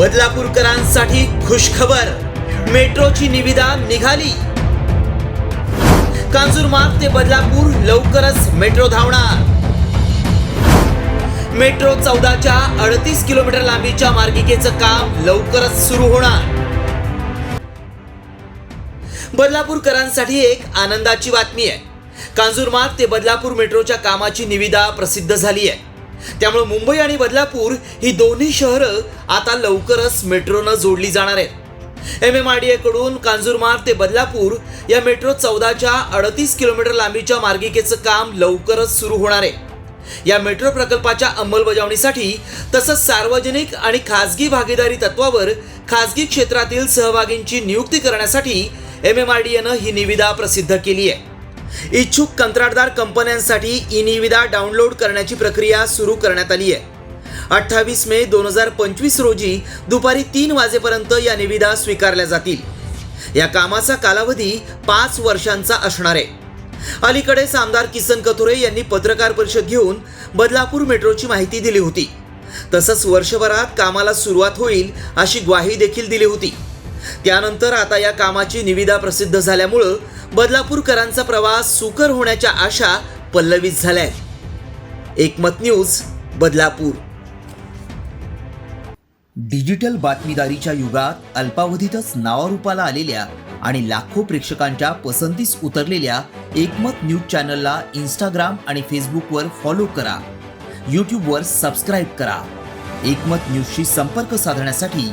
बदलापूरकरांसाठी खुशखबर. मेट्रोची निविदा निघाली. कांजूरमार्ग ते बदलापूर लवकरच मेट्रो धावणार. मेट्रो चौदाच्या अडतीस किलोमीटर लांबीच्या मार्गिकेचं काम लवकरच सुरू होणार. बदलापूरकरांसाठी एक आनंदाची बातमी आहे. कांजूरमार्ग ते बदलापूर मेट्रोच्या कामाची निविदा प्रसिद्ध झाली आहे. त्यामुळे मुंबई आणि बदलापूर ही दोन्ही शहरं आता लवकरच मेट्रोनं जोडली जाणार आहेत. एम एम आर डी एकडून कांजूरमार्ग ते बदलापूर या मेट्रो चौदाच्या अडतीस किलोमीटर लांबीच्या मार्गिकेचं काम लवकरच सुरू होणार आहे. या मेट्रो प्रकल्पाच्या अंमलबजावणीसाठी तसंच सार्वजनिक आणि खाजगी भागीदारी तत्वावर खाजगी क्षेत्रातील सहभागींची नियुक्ती करण्यासाठी एम एम आर डी एनं ही निविदा प्रसिद्ध केली आहे. इच्छुक कंत्राटदार कंपन्यांसाठी ई निविदा डाउनलोड करण्याची प्रक्रिया सुरू करण्यात आली आहे. अठ्ठावीस मे दोन हजार पंचवीस रोजी दुपारी तीन वाजेपर्यंत या निविदा स्वीकारल्या जातील. या कामाचा कालावधी पाच वर्षांचा असणार आहे. अलीकडेच आमदार किसन कथोरे यांनी पत्रकार परिषद घेऊन बदलापूर मेट्रोची माहिती दिली होती. तसंच वर्षभरात कामाला सुरुवात होईल अशी ग्वाही देखील दिली होती. त्यानंतर आता या कामाची निविदा प्रसिद्ध झाल्यामुळं बदलापूरकरांचा प्रवास सुकर होण्याच्या आशा पल्लवीत झाल्या आहेत एकमत न्यूज बदलापूर. डिजिटल बातमीदारीच्या युगात अल्पावधीतच नावारूपाला आलेल्या आणि लाखो प्रेक्षकांच्या पसंतीस उतरलेल्या एकमत न्यूज चॅनलला इंस्टाग्राम आणि फेसबुकवर फॉलो करा. यूट्यूबवर सबस्क्राईब करा. एकमत न्यूजशी संपर्क साधण्यासाठी